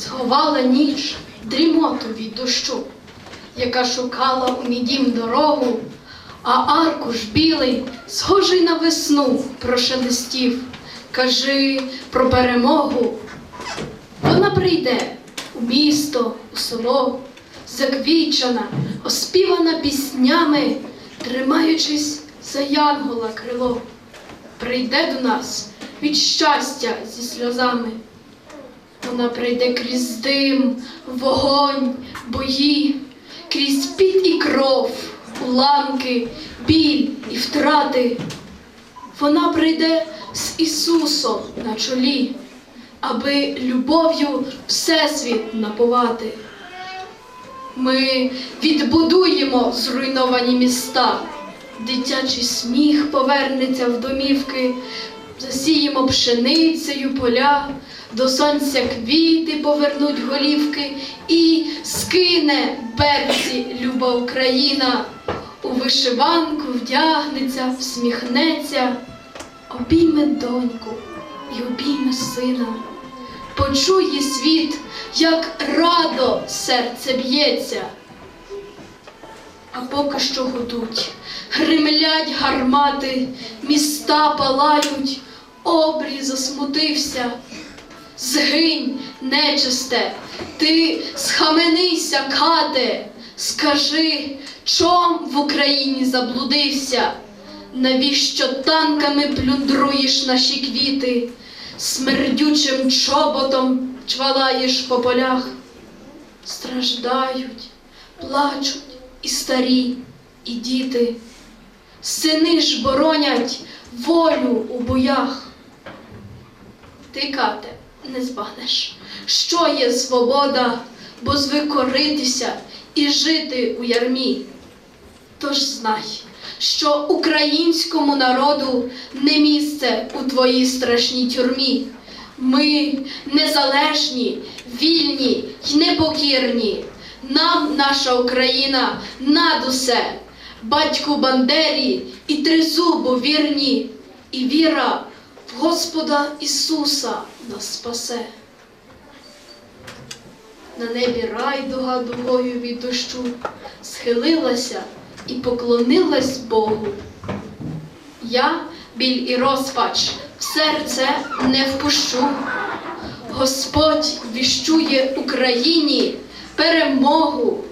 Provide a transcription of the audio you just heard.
сховала ніч дрімоту від дощу, яка шукала у мій дім дорогу, а аркуш білий, схожий на весну, прошелестів. Кажи про перемогу. Вона прийде у місто, у село, заквічена, оспівана піснями, тримаючись за янгола крило. Прийде до нас від щастя зі сльозами. Вона прийде крізь дим, вогонь, бої, крізь піт і кров, уламки, біль і втрати. Вона прийде з Ісусом на чолі, аби любов'ю Всесвіт напувати. Ми відбудуємо зруйновані міста, дитячий сміх повернеться в домівки, засіємо пшеницею поля, до сонця квіти повернуть голівки, і скине берці люба Україна, у вишиванку вдягнеться, всміхнеться, обійме доньку і обійме сина. Почує світ, як радо серце б'ється. А поки що гудуть, гримлять гармати, міста палають, обрій засмутився. Згинь, нечисте, ти схаменися, кате, скажи, чом в Україні заблудився? Навіщо танками плюндруєш наші квіти, смердючим чоботом чвалаєш по полях? Страждають, плачуть і старі, і діти, сини ж боронять волю у боях. Ти, кате, не збагнеш, що є свобода, бо звик коритися і жити у ярмі. Тож знай, що українському народу не місце у твоїй страшній тюрмі. Ми незалежні, вільні й непокірні. Нам наша Україна над усе, батьку Бандері і тризубу вірні, і віра Господа Ісуса нас спасе. На небі райдуга дугою від дощу схилилася і поклонилась Богу. Я біль і розпач в серце не впущу. Господь віщує Україні перемогу,